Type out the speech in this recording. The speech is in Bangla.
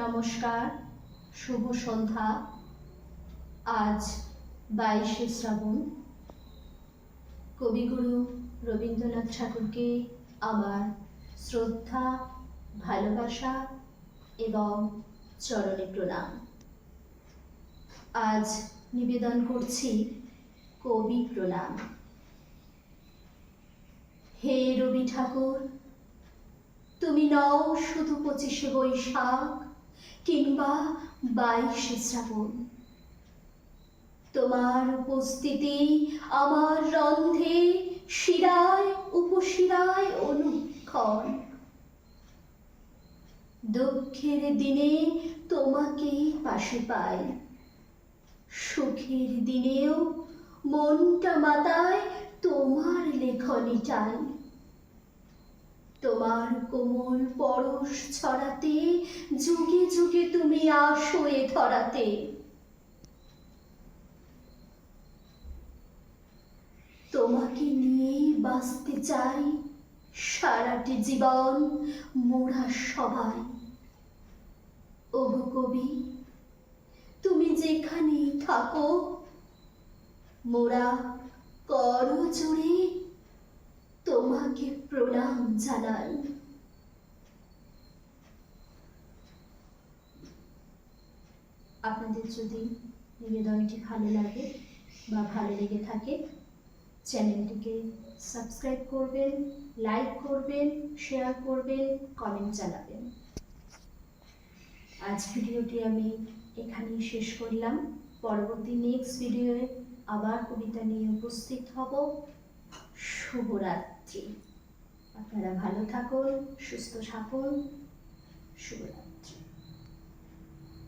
নমস্কার, শুভ সন্ধ্যা। আজ বাইশে শ্রাবণ। কবিগুরু রবীন্দ্রনাথ ঠাকুরকে আমার শ্রদ্ধা, ভালোবাসা এবং চরণে প্রণাম। আজ নিবেদন করছি কবি প্রণাম। হে রবি ঠাকুর, তুমি নও শুধু পঁচিশে বৈশাখ কিংবা বাইশে শ্রাবণ। তোমার উপস্থিতি আমার রন্ধে শিরায়, উপশিরায় অনুক্ষণ। দুঃখের দিনে তোমাকে পাশে পাই। সুখের দিনেও মনটা মাতায় তোমার লেখনী চাই। তোমার কোমল পরশ ছড়াতে যুগে যুগে তুমি আসো এ ধরাতে। তোমাকে নিয়েই বাঁচতে চাই সারাটি জীবন মোরা সবাই। ওগো কবি, তুমি যেখানেই থাকো, মোরা করো জোরে তোমাকে প্রণাম জানাই। আপনাদের যদি নিবেদনটি ভালো লাগে বা ভালো লেগে থাকে, চ্যানেলটিকে সাবস্ক্রাইব করবেন, লাইক করবেন, শেয়ার করবেন, কমেন্ট জানাবেন। আজ ভিডিওটি আমি এখানেই শেষ করলাম। পরবর্তী নেক্সট ভিডিওয়ে আবার কবিতা নিয়ে উপস্থিত হব। শুভরাত্রি। আপনারা ভালো থাকুন, সুস্থ থাকুন। শুভরাত্রি।